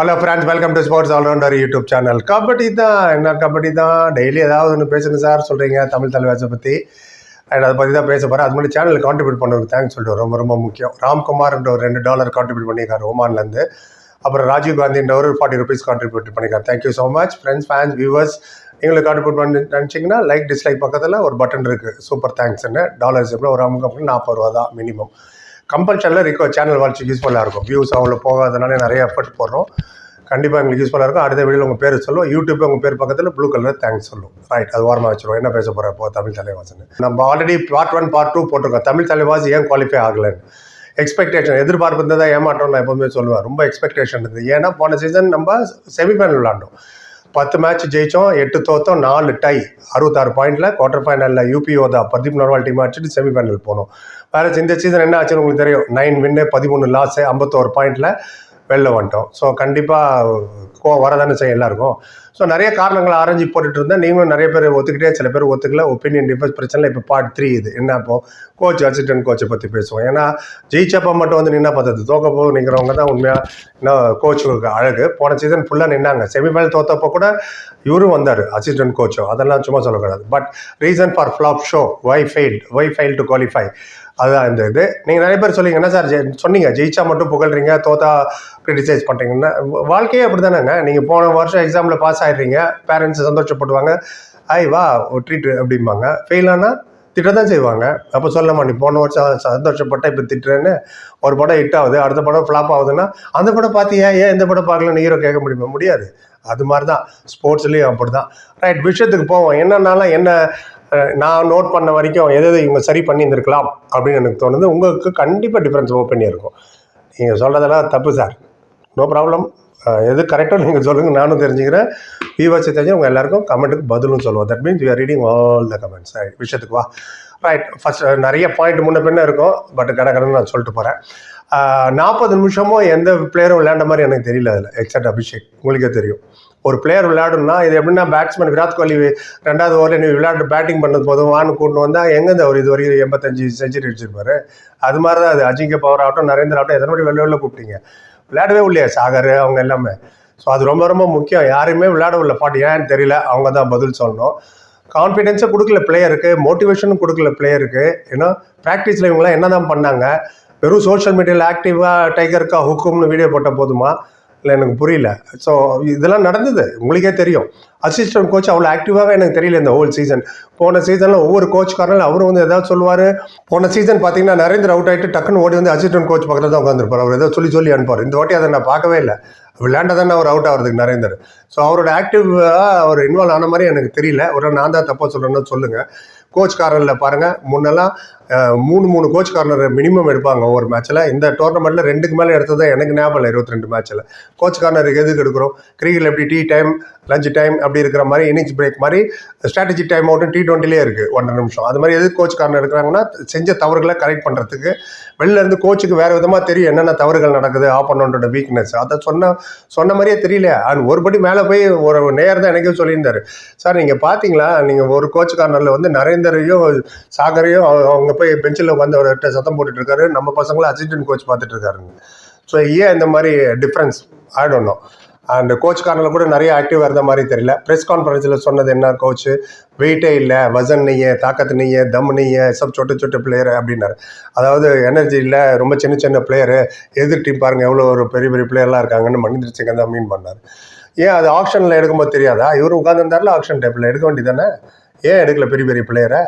Hello friends welcome to sports allrounder YouTube channel kabaddi தான் என்ன கபடி தான்? டெய்லி ஏதாவது ஒன்று பேசுங்க சார் சொல்கிறீங்க தமிழ் தலைவாசை பற்றி அண்ட் அதை பற்றி தான் பேச போகிறேன் அது மாதிரி சேனல் கான்ட்ரிபியூட் பண்ணதுக்கு தேங்க்ஸ் சொல்லிட்டு ரொம்ப ரொம்ப முக்கியம். ராம்குமார்ன்ற ஒரு ரெண்டு டாலர் கான்ட்ரிபியூட் பண்ணியிருக்காரு ஒமான்லேருந்து அப்புறம் ராஜீவ் காந்தின்ற ஒரு ஃபார்ட்டி ருபீஸ் கான்ட்ரிபியூட் பண்ணியிருக்காரு. Thank you so much friends fans viewers நீங்களும் கான்ட்ரிபியூட் பண்ணி நினச்சிங்கன்னா லைக் டிஸ்லைக் பக்கத்தில் ஒரு பட்டன் இருக்குது சூப்பர் தேங்க்ஸ்ன்னு டாலர்ஸ் எப்படி ஒரு அமுக்கு நாற்பது ரூபா தான் மினிமம் கம்பல்ஷனில் ரிகோ சேனல் வாட்ச் யூஸ்ஃபுல்லாக இருக்கும். வியூஸ் அவ்வளோ போகாதனால நிறைய எஃபர்ட் போடுறோம். கண்டிப்பாக எங்களுக்கு யூஸ்ஃபுல்லாக இருக்கும். அடுத்த வீடியோ உங்கள் பேர் சொல்லுவோம். யூடியூப் உங்கள் பேர் பக்கத்தில் ப்ளூ கலர் தேங்க்ஸ் சொல்லும் ரைட் அது ஓரமாக வச்சிருவோம். என்ன பேச போகிறோம் இப்போ தமிழ் தலைவாசன் நம்ம already part one part two போட்டிருக்கோம். தமிழ் தலைவாசி ஏன் குவாலிஃபை ஆகலைன்னு. எக்ஸ்பெக்டேஷன் எதிர்பார்ப்பு இருந்தால் தான் ஏமாற்றம் நான் எப்போவுமே சொல்லுவேன். ரொம்ப எக்ஸ்பெக்டேஷன் இருந்தது. ஏன்னா போன சீசன் நம்ம செமிஃபைனல் விளாண்டோம் பத்து மேட்ச் ஜெயித்தோம் எட்டு தோத்தோம் நாலு டை அறுபத்தாறு பாயிண்டில் குவார்டர் ஃபைனலில் யூபிஓ தான் பிரதீப் நர்வால் டீம் அடிச்சுட்டு செமிஃபைனல் போனோம். வேறு இந்த சீசன் என்ன ஆச்சுன்னு உங்களுக்கு தெரியும். நைன் வின்னு பதிமூணு லாஸு ஐம்பத்தோரு பாயிண்டில் வெளில வந்துட்டோம். ஸோ கண்டிப்பாக கோ வரதானே செய்யும் எல்லாருக்கும். ஸோ நிறைய காரணங்களை ஆரஞ்சு போட்டுட்டு இருந்தேன். நீங்களும் நிறைய பேர் ஒத்துக்கிட்டே சில பேர் ஒத்துக்கல. ஒப்பீனியன் டிஃபரன்ஸ் பிரச்சனை இப்போ பார்ட் த்ரீ இது. என்ன இப்போ கோச் அசிஸ்டன்ட் கோச்சை பற்றி பேசுவோம். ஏன்னா ஜெயிச்சப்போ மட்டும் வந்து நின்னா பார்த்தது தோக்கப்போ நிற்கிறவங்க தான் உண்மையாக இன்னும் கோச்சுக்கு அழகு. போன சீசன் ஃபுல்லாக நின்னாங்க. செமிஃபைனல் தோத்தப்போ கூட இவரும் வந்தார் அசிஸ்டன்ட் கோச்சோ அதெல்லாம் சும்மா சொல்லக்கூடாது. But reason for flop show why failed why fail to qualify அதுதான் இந்த இது. நீங்கள் நிறைய பேர் சொல்லிங்க என்ன சார் ஜெ- சொன்னீங்க ஜெயிச்சா மட்டும் புகழ்றீங்க தோத்தா கிரிட்டிசைஸ் பண்ணுறீங்கன்னா வாழ்க்கையே அப்படி தானேங்க நீங்கள் போன வருஷம் எக்ஸாமில் பாஸ் ஆகிடுறீங்க பேரண்ட்ஸ் சந்தோஷப்படுவாங்க ஐ வா ஒரு ட்ரீட் அப்படிம்பாங்க. ஃபெயில் ஆனால் திட்ட தான் செய்வாங்க. அப்போ சொல்லமா நீ போன வருஷம் சந்தோஷப்பட்ட இப்போ திட்டுறேன்னு ஒரு படம் ஹிட் ஆகுது அடுத்த படம் ஃப்ளாப் ஆகுதுன்னா அந்த படம் பார்த்தியா ஏன் இந்த படம் பார்க்கலன்னு ஹீரோ கேட்க முடியுமா? முடியாது. அது மாதிரி தான் ஸ்போர்ட்ஸ்லேயும் அப்படி தான் ரைட் விஷயத்துக்கு போவோம். என்னன்னாலும் என்ன நான் நோட் பண்ண வரைக்கும் எது எது இவங்க சரி பண்ணியிருந்திருக்கலாம் அப்படின்னு எனக்கு தோணுது. உங்களுக்கு கண்டிப்பாக டிஃப்ரென்ஸ் ஓப்பன் இருக்கும் நீங்கள் சொல்கிறதெல்லாம் தப்பு சார் நோ ப்ராப்ளம் எது கரெக்டாக நீங்கள் சொல்லுங்கள் நானும் தெரிஞ்சுக்கிறேன். வியூவர்ஸ் தெரிஞ்சு உங்கள் எல்லாருக்கும் கமெண்ட்டுக்கு பதிலும் சொல்லுவோம். That means you are reading all the comments விஷயத்துக்கு வா. ரைட் ஃபஸ்ட் நிறைய பாயிண்ட் முன்ன பின்ன இருக்கும். பட் கடை கடை நான் சொல்லிட்டு போகிறேன் நாற்பது நிமிஷமும் எந்த பிளேயரும் விளையாண்ட மாதிரி எனக்கு தெரியல அதில் எக்ஸப்ட் அபிஷேக். உங்களுக்கே தெரியும். ஒரு பிளேயர் விளையாடணும்னா இது எப்படின்னா பேட்ஸ்மேன் விராட் கோலி ரெண்டாவது ஓவரில் நீ விளையாட்டு பேட்டிங் பண்ணது போதும். வான்னு கூட்டு வந்தால் எங்கேருந்து அவர் இது வரைக்கும் எண்பத்தஞ்சு செஞ்சுரி அடிச்சிருப்பாரு. அது மாதிரி தான் அது. அஜிங்க பவர் ஆகட்டும் நரேந்திர ஆகட்டும் எத்தனை வெளில வெளில கூப்பிட்டீங்க? விளையாடவே இல்லையா சாகர் அவங்க எல்லாமே. ஸோ அது ரொம்ப ரொம்ப முக்கியம். யாரையுமே விளையாடவில்லை உள்ள பாட்டு ஏன்னு தெரியல. அவங்க தான் பதில் சொல்லணும். கான்ஃபிடென்ஸை கொடுக்கல பிளேயருக்கு மோட்டிவேஷனும் கொடுக்கல பிளேயருக்கு ஏன்னா ப்ராக்டிஸில் இவங்களாம் என்ன தான் பண்ணாங்க? வெறும் சோஷியல் மீடியாவில் ஆக்டிவாக டைகருக்கா ஹுக்கும்னு வீடியோ போட்ட போதுமா? இல்லை எனக்கு புரியல. ஸோ இதெல்லாம் நடந்தது. உங்களுக்கே தெரியும். அசிஸ்டன்ட் கோச் அவ்வளோ ஆக்டிவாகவே எனக்கு தெரியல இந்த ஹோல் சீசன் போன சீசனில் ஒவ்வொரு கோச்காரனும் அவரும் வந்து ஏதாவது சொல்லுவார். போன சீசன் பார்த்தீங்கன்னா நரேந்திர அவுட் ஆகிட்டு டக்குன்னு ஓடி வந்து அசிஸ்டன்ட் கோச் பக்கத்தில் தான் உட்காந்துருப்பார் அவர் ஏதோ சொல்லி சொல்லி அனுப்பார் இந்த வாட்டி அதை நான் பார்க்கவே இல்லை. விளையாண்ட தானே அவர் அவுட் ஆகிறதுக்கு நரேந்தர். ஸோ அவரோட ஆக்டிவாக அவர் இன்வால்வ் ஆன மாதிரி எனக்கு தெரியல. ஒரு நான் தான் தப்பாக சொல்கிறேன்னு சொல்லுங்கள் கோச் கார்னரில் பாருங்கள் முன்னெல்லாம் மூணு மூணு கோச் கார்னர் மினிமம் எடுப்பாங்க ஒவ்வொரு மேட்ச்சில் இந்த டோர்னமெண்ட்டில் ரெண்டுக்கு மேலே எடுத்தது எனக்கு ஞாபகம் இல்லை இருபத்தி ரெண்டு மேட்ச்சில் கோச் கார்னருக்கு எதுக்கு எடுக்கிறோம்? கிரிக்கெட் எப்படி டீ டைம் லஞ்ச் டைம் அப்படி இருக்கிற மாதிரி இன்னிங்ஸ் பிரேக் மாதிரி ஸ்ட்ராட்டஜி டைம் அவுட்டும் டி டுவெண்ட்டிலே இருக்குது ஒன்றரை நிமிஷம். அது மாதிரி எதுக்கு கோச் கார்னர் எடுக்கிறாங்கன்னா செஞ்ச தவறுகளை கரெக்ட் பண்ணுறதுக்கு வெளிலேருந்து கோச்சுக்கு வேறு விதமாக தெரியும் என்னென்ன தவறுகள் நடக்குது ஆப்பனோட வீக்னஸ் அதை சொன்ன சொன்ன மாதிரியே தெரியல அண்ட் ஒருபடி மேலே போய் ஒரு நேர் தான் எனக்கே சொல்லியிருந்தாரு. சார் நீங்கள் பார்த்தீங்களா நீங்கள் ஒரு கோச் கார்னரில் வந்து நரேந்தரையும் சாகரையும் அவங்க- போய் பெஞ்சில் உட்காந்து அவர்கிட்ட சத்தம் போட்டுட்டு இருக்காரு நம்ம பசங்களும் அசிஸ்டன்ட் கோச் பார்த்துட்டு இருக்காருங்க ஸோ ஏன் இந்த மாதிரி டிஃப்ரென்ஸ் ஆயிடணும் அண்ட் கோச் கார்னரில் கூட நிறைய ஆக்டிவாக இருந்த மாதிரி தெரியல. ப்ரெஸ் கான்ஃபரன்ஸில் சொன்னது என்ன கோச் வெயிட்டே இல்லை வசன் நீய தாக்கத்து நீயே தம் நீயே சப் சொட்டு சொட்டு பிளேயர் அப்படின்னாரு. அதாவது எனர்ஜி இல்லை ரொம்ப சின்ன சின்ன பிளேயரு எதிர் டீம் பாருங்கள் எவ்வளோ ஒரு பெரிய பெரிய பிளேயர்லாம் இருக்காங்கன்னு மனிதர் சிங்கன் தான் மீன் பண்ணார். ஏன் அது ஆப்ஷனில் எடுக்கும்போது தெரியாதா? இவர் உட்காந்துருந்தாரில் ஆப்ஷன் டேபிளில் எடுக்க வேண்டியது தானே ஏன் எடுக்கல பெரிய பெரிய பிளேயரை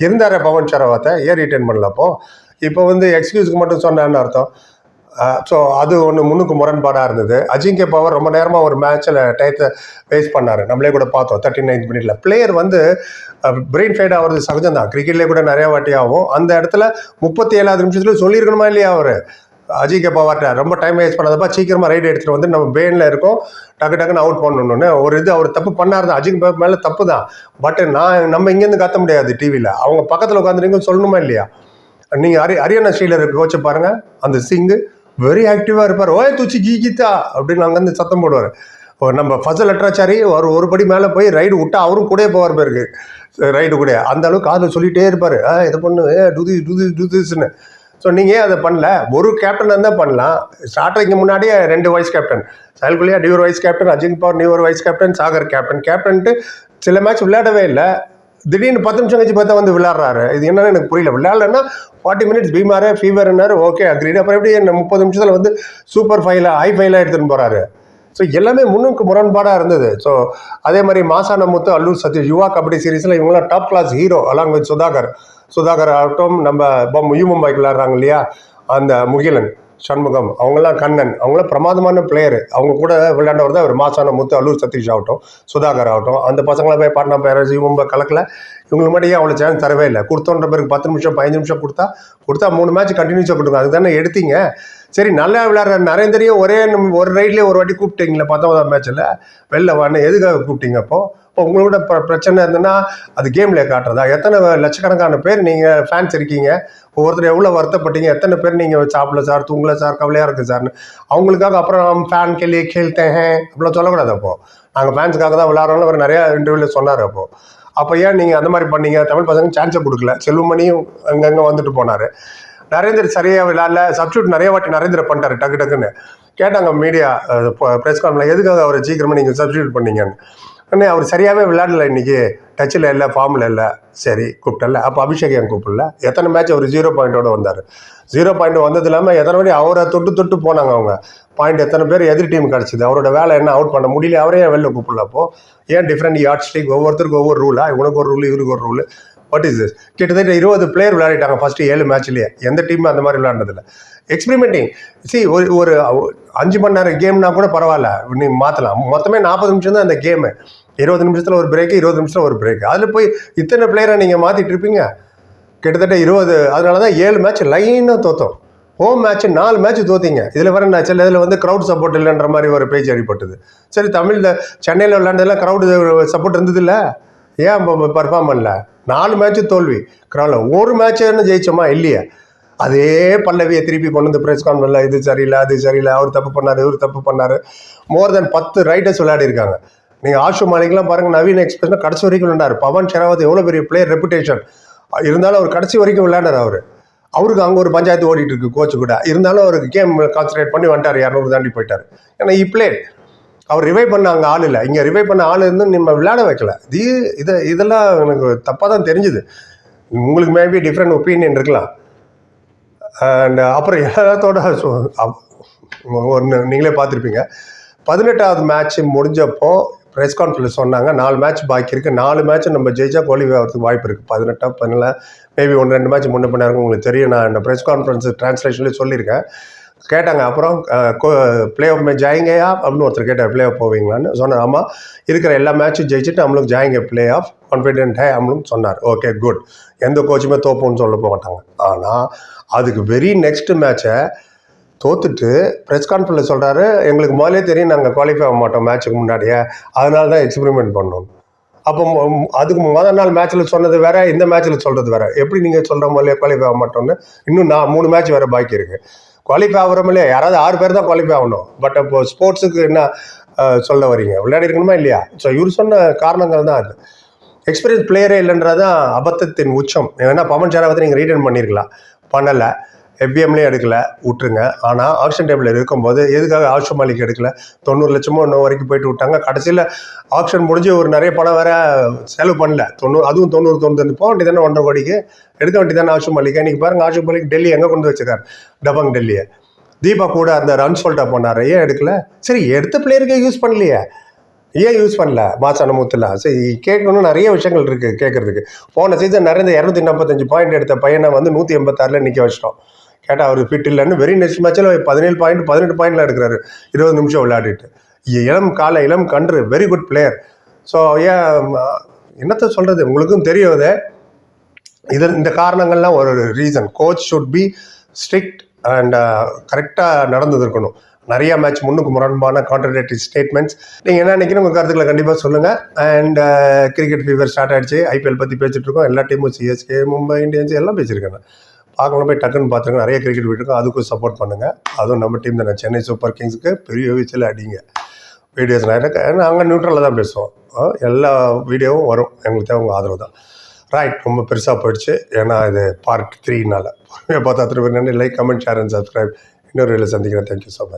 இருந்தாரே பவன் சரவாத்தை ஏன் ரிட்டைன் பண்ணல அப்போ? இப்போ வந்து எக்ஸ்கியூஸ்க்கு மட்டும் சொன்னான்னு அர்த்தம். ஸோ அது ஒன்று முன்னுக்கு முரண்பாடாக இருந்தது. அஜிங்கே பவர் ரொம்ப நேரமாக ஒரு மேட்ச்சில் டயத்தை வேஸ்ட் பண்ணார். நம்மளே கூட பார்த்தோம் தேர்ட்டி நைன்த் மினிட்ல பிளேயர் வந்து பிரெயின் ஃபேட் ஆகிறது சகஜம் தான் கிரிக்கெட்லேயே கூட நிறையா வாட்டி ஆகும். அந்த இடத்துல முப்பத்தி ஏழாவது நிமிஷத்துல சொல்லியிருக்கணுமா இல்லையா அவர்? அஜிகே பவார்ட்ட ரொம்ப டைம் வேஸ்ட் பண்ணாதப்பா சீக்கிரமாக ரைடு எடுத்துகிட்டு வந்து நம்ம பெயினில் இருக்கோம் டக்கு டக்குன்னு அவுட் பண்ணணும்னு. ஒரு இது அவர் தப்பு பண்ணார் தான் அஜிக் பவார் மேலே தப்பு தான். பட் நான் நம்ம இங்கேருந்து கத்த முடியாது டிவியில் அவங்க பக்கத்தில் உட்காந்துருங்க சொல்லணுமா இல்லையா? நீங்கள் ஹரி ஹரியானா ஸ்ரீலர் கோச்சை பாருங்கள் அந்த சிங்கு வெரி ஆக்டிவாக இருப்பார். ஓய் தூச்சி ஜீகித்தா அப்படின்னு அங்கேருந்து சத்தம் போடுவார். நம்ம ஃபசல் லட்ராச்சாரி ஒரு ஒரு படி மேலே போய் ரைடு விட்டா அவரும் கூடயே போவார் பேருக்கு ரைடு கூட அந்த அளவுக்கு காதில் சொல்லிகிட்டே இருப்பார். ஆ இதை பண்ணு. ஏ டுதி டூ டுதிஸ்ன்னு ஸோ நீங்கள் ஏன் அதை பண்ணல? ஒரு கேப்டன் இருந்தால் பண்ணலாம். ஸ்டார்டிங்க்கு முன்னாடியே ரெண்டு வைஸ் கேப்டன் சயல்குலியா நியூர் வைஸ் கேப்டன் அஜித் பவர் நியூர் வைஸ் கேப்டன் சாகர் கேப்டன் கேப்டன்ட்டு சில மேட்ச் விளையாடவே இல்லை. திடீர்னு பத்து நிமிஷம் கழிச்சு பார்த்தா வந்து விளையாடுறாரு. இது என்னன்னு எனக்கு புரியல. விளையாடலன்னா ஃபார்ட்டி மினிட்ஸ் பீமாரு ஃபீவர்னாரு ஓகே அக்ரீட் அப்புறம் எப்படி என்ன முப்பது நிமிஷத்தில் வந்து சூப்பர் ஃபைலாக ஹை ஃபைலாக எடுத்துன்னு போகிறாரு ஸோ எல்லாமே முன்னுக்கு முரண்பாடாக இருந்தது. ஸோ அதே மாதிரி மாசான முத்து அல்லூர் சத்யஜ் யுவா கபடி சீரீஸில் இவங்களாம் top class hero along with Sudhakar. Sudhakar ஆகட்டும் நம்ம பம் யூ மும்பைக்கு விளாட்றாங்க இல்லையா? அந்த முகிலன் சண்முகம் அவங்களாம் கண்ணன். அவங்களாம் பிரமாதமான பிளேயர் அவங்க கூட விளையாண்டவர் தான் ஒரு மாசான முத்து அல்லூர் சதீஷ் ஆகட்டும் சுதாகர் ஆகட்டும். அந்த பசங்களை போய் பாட்னா பேரஸ் மும்பை கலக்கல. இவங்களுக்கு மட்டும் அவ்வளோ சான்ஸ் தரவே இல்லை. கொடுத்தோன்ற பிறகு பத்து நிமிஷம் பதினஞ்சு நிமிஷம் கொடுத்தா கொடுத்தா மூணு மேட்ச் கண்டினியூஸாக கொடுங்க. அதுக்கு தானே எடுத்தீங்க. சரி நல்லா விளையாடுற நரேந்திரையும் ஒரே ஒரு ரைட்லேயே ஒரு வாட்டி கூப்பிட்டீங்களே பத்தொன்பதாம் மேட்ச்சில் வெளில வான்னு எதுக்காக கூப்பிட்டீங்க அப்போது இப்போ உங்களோட பிர பிரச்சனை இருந்ததுன்னா அது கேமில் காட்டுறதா? எத்தனை லட்சக்கணக்கான பேர் நீங்கள் ஃபேன்ஸ் இருக்கீங்க? ஒவ்வொருத்தர் எவ்வளோ வருத்தப்பட்டீங்க? எத்தனை பேர் நீங்கள் சாப்பிடல சார் தூங்கல சார் கவலையாக இருக்குது சார்னு அவங்களுக்காக அப்புறம் ஃபேன் கேள்வி கேள்த்தேன் அப்படிலாம் சொல்லக்கூடாது அப்போது நாங்கள் ஃபேன்ஸுக்காக தான் விளாட்றோம்னு அவர் நிறையா இன்டர்வியூவில் சொன்னார் அப்போது அப்போ ஏன் நீங்கள் அந்த மாதிரி பண்ணீங்க? தமிழ் பசங்க சான்ஸை கொடுக்கல. செல்வமணியும் அங்கங்கே வந்துட்டு போனார். நரேந்தர் சரியாக விளையாடல சப்ஸ்டியூட் நிறைய வாட்டி நரேந்திர பண்ணிட்டாரு டக்கு டக்குன்னு. கேட்டாங்க மீடியா ப்ரெஸ் கான்ஃபரன்ஸ் எதுக்காக அவரை சீக்கிரமாக நீங்கள் சப்ஸ்டியூட் பண்ணீங்கன்னு? அண்ணே அவர் சரியாகவே விளையாடல இன்னைக்கு. டச்சில் இல்லை ஃபார்மில் இல்லை. சரி கூப்பிட்டல. அப்போ அபிஷேக் ஏன் கூப்பிடல? எத்தனை மேட்ச் அவர் ஜீரோ பாயிண்ட்டோடு வந்தார். ஜீரோ பாயிண்ட் வந்தது இல்லாமல் எத்தனை மணி அவரை தொட்டு தொட்டு போனாங்க அவங்க. பாயிண்ட் எத்தனை பேர் எதிர் டீம் கிடச்சிது? அவரோட வேலை என்ன? அவுட் பண்ண முடியல. அவரே வெளில கூப்பிடலப்போ ஏன் டிஃப்ரெண்ட் யார்ட் ஸ்டிக் ஒவ்வொருத்தருக்கும் ஒவ்வொரு ரூலா இவனுக்கு ஒரு ரூல் இவருக்கு ஒரு ரூல் வாட் இஸ் திஸ் கிட்டத்தட்ட இருபது பிளேயர் விளையாடிட்டாங்க ஃபர்ஸ்ட் ஏழு மேட்ச்லேயே எந்த டீமும் அந்த மாதிரி விளையாண்டதில்ல. எக்ஸ்பெரிமெண்டிங் சி ஒரு ஒரு அஞ்சு மணி நேரம் கேம்னா கூட பரவாயில்ல. நீ மாற்றலாம் மொத்தமே நாற்பது நிமிஷம் தான் அந்த கேமு இருபது நிமிஷத்தில் ஒரு பிரேக்கு இருபது நிமிஷத்தில் ஒரு பிரேக் அதில் போய் இத்தனை பிளேயரை நீங்கள் மாற்றிட்டு இருப்பீங்க? கிட்டத்தட்ட இருபது அதனால தான் ஏழு மேட்ச் லைனாக தோத்தோம். ஹோம் மேட்ச் நாலு மேட்ச் தோத்தீங்க. இதில் வர நான் சில இதில் வந்து க்ரௌட் சப்போர்ட் இல்லைன்ற மாதிரி ஒரு பேச்சு அடிப்பட்டது சரி தமிழில் சென்னையில் விளையாண்டதெல்லாம் க்ரௌடு சப்போர்ட் இருந்தது இல்லை? ஏன் பர்ஃபார்ம் பண்ணல? நாலு மேட்ச் தோல்வி. க்ரௌடில் ஒரு மேட்ச்னு ஜெயிச்சோமா? இல்லையே. அதே பல்லவியை திருப்பி கொண்டு வந்து ப்ரெஸ் கான்ஃபரன்ஸில் இது சரியில்லை அது சரியில்லை அவர் தப்பு பண்ணார் இவர் தப்பு பண்ணார். மோர் தென் பத்து ரைடர்ஸ் விளையாடி இருக்காங்க. நீங்கள் ஆஷு மாலிக்லாம் பாருங்கள் நவீன எக்ஸ்பிரஸ்னால் கடைசி வரைக்கும் விளையாண்டார். பவன் ஷெராவத் எவ்வளோ பெரிய பிளேயர் ரெப்புடேஷன் இருந்தாலும் அவர் கடைசி வரைக்கும் விளையாண்டார் அவர். அவருக்கு அங்கே ஒரு பஞ்சாயத்து ஓடிட்டு இருக்கு கோச்சு கூட. இருந்தாலும் அவருக்கு கேம் கான்சன்ட்ரேட் பண்ணி வந்துட்டார் இரநூறு தாண்டி போயிட்டார். ஏன்னா இப்ளே அவர் ரிவை பண்ண அங்கே ஆள் இல்லை. இங்கே ரிவைவ் பண்ண ஆள் இருந்து நம்ம விளையாட வைக்கல. இது இதை இதெல்லாம் எனக்கு தப்பாக தான் தெரிஞ்சுது. உங்களுக்கு மேபி டிஃப்ரெண்ட் ஒப்பீனியன் இருக்கலாம். அண்ட் அப்புறம் எல்லாத்தோட ஒன்று நீங்களே பார்த்துருப்பீங்க. பதினெட்டாவது மேட்ச் முடிஞ்சப்போ ப்ரெஸ் கான்ஃபரன்ஸ் சொன்னாங்க நாலு மேட்ச் பாக்கி இருக்குது நாலு மேட்ச் நம்ம ஜெயிச்சா குவாலிஃபை ஆகிறதுக்கு வாய்ப்பு இருக்குது பதினெட்டா பதினேழு மேபி ஒன்று ரெண்டு மேட்ச் முன்ன பண்ண இருக்கும். உங்களுக்கு தெரியும் நான் இந்த ப்ரெஸ் கான்ஃபரன்ஸ் ட்ரான்ஸ்லேஷன்லேயே சொல்லியிருக்கேன். கேட்டாங்க அப்புறம் ப்ளே ஆஃப் மே ஜாயிங்கயா அப்படின்னு ஒருத்தர் கேட்டார் ப்ளே ஆஃப் போவீங்களான்னு? சொன்னார் ஆமாம் இருக்கிற எல்லா மேட்சும் ஜெயிச்சுட்டு நம்மளுக்கு ஜாயிங்க ப்ளே ஆஃப் கான்ஃபிடென்ட் ஹே நம்மளும் சொன்னார். ஓகே குட் எந்த கோச்சுமே தோப்போம்னு சொல்ல போக மாட்டாங்க. ஆனால் அதுக்கு வெரி நெக்ஸ்ட் மேட்சை தோத்துட்டு ப்ரெஸ் கான்ஃபரன்ஸில் சொல்கிறாரு எங்களுக்கு முதலே தெரியும் நாங்கள் குவாலிஃபை ஆக மாட்டோம் மேட்ச்சுக்கு முன்னாடியே. அதனால தான் எக்ஸ்பெரிமெண்ட் பண்ணோம். அப்போ அதுக்கு முதல் நாள் மேட்ச்சில் சொன்னது வேற இந்த மேட்ச்சில் சொல்கிறது வேற. எப்படி நீங்கள் சொல்கிற மாதிரியே குவாலிஃபை ஆக மாட்டோம்னு இன்னும் நான் மூணு மேட்ச் வேறு பாக்கி இருக்கு. குவாலிஃபை ஆகிறோமில்லையா யாராவது ஆறு பேர் தான் குவாலிஃபை ஆகணும். பட் இப்போ ஸ்போர்ட்ஸுக்கு என்ன சொல்ல வரீங்க? விளையாடி இருக்கணுமா இல்லையா? ஸோ இவர் சொன்ன காரணங்கள் தான் அது. எக்ஸ்பீரியன்ஸ் பிளேயரே இல்லைன்றதான் அபத்தத்தின் உச்சம். ஏன்னா பவன் ஷராவத்தை நீங்கள் ரீட்டன் பண்ணியிருக்கலாம் பண்ணலை. எஃபிஎம்லேயும் எடுக்கல விட்டுருங்க. ஆனால் ஆக்ஷன் டேபிள் இருக்கும்போது எதுக்காக ஆஷு மாலிக் எடுக்கல? தொண்ணூறு லட்சமோ இன்னும் வரைக்கும் போயிட்டு விட்டாங்க. கடைசியில் ஆக்ஷன் முடிஞ்சு ஒரு நிறைய பணம் வேற செலவு பண்ணல. தொண்ணூறு அதுவும் தொண்ணூறு தொண்ணூறு போக வேண்டியதானே ஒன்றரை கோடிக்கு? எடுக்க வேண்டியதானே ஆஷு மாலிக் இன்னைக்கு பாருங்க ஆஷு மாலிக் டெல்லி எங்கே கொண்டு வச்சிருக்காரு? டபங் டெல்லியை. தீபா கூட அந்த ரன் சொல்லிட்டா போனார் ஏன் எடுக்கல. சரி எடுத்த பிளேயருக்கே யூஸ் பண்ணலையே. ஏன் யூஸ் பண்ணல? மாசான மூத்துல. சரி கேட்கணும் நிறைய விஷயங்கள் இருக்குது கேட்குறதுக்கு. போன சீசன் நிறைய இரநூத்தி நாற்பத்தஞ்சு பாயிண்ட் எடுத்த பையனை வந்து நூற்றி எண்பத்தாறில் நிற்க வச்சிட்டோம். கேட்டால் அவர் ஃபிட் இல்லைன்னு வெரி நெக்ஸ்ட் மேட்ச்சில் பதினேழு பாயிண்ட் பதினெட்டு பாயிண்ட்ல எடுக்கிறாரு. இருபது நிமிஷம் விளையாடிட்டு. இளம் கால இளம் கன்று வெரி குட் பிளேயர் ஸோ ஏன் என்னத்தை என்னத்த சொல்கிறது உங்களுக்கும் தெரியும் அது இது இந்த காரணங்கள்லாம் ஒரு reason coach should be strict and கரெக்டாக நடந்து இருக்கணும் மேட்ச் முன்னுக்கு முரண்பான கான்ட்ரடேட்டிவ் ஸ்டேட்மெண்ட்ஸ் நீங்கள் என்ன நினைக்கிறீங்க உங்கள் கருத்துக்களை கண்டிப்பாக சொல்லுங்கள் அண்ட் கிரிக்கெட் ஃபீவர் ஸ்டார்ட் ஆகிடுச்சு ஐபிஎல் பற்றி பேசிகிட்டு இருக்கோம். எல்லா டீமும் சிஎஸ்கே மும்பை இந்தியன்ஸ் எல்லாம் பேசியிருக்காங்க. பார்க்கணும் போய் டக்குன்னு பார்த்துருங்க. நிறைய கிரிக்கெட் வீட்டுக்கும் அதுக்கும் சப்போர்ட் பண்ணுங்கள் அதுவும் நம்ம டீம் தானே. சென்னை சூப்பர் கிங்ஸ்க்கு பெரிய வீச்சில் அடிங்க. வீடியோஸ் நிறைய நாங்கள் நியூட்ரலில் தான் பேசுவோம். எல்லா வீடியோவும் வரும். எங்களுக்கு தேவை உங்கள் ஆதரவு தான். ரைட் ரொம்ப பெருசாக போயிடுச்சு. ஏன்னா இது பார்ட் த்ரீனால் பார்த்தா திரும்ப நன்றி. Like comment share and subscribe இன்னொரு வீடியோ சந்திக்கிறேன். Thank you so much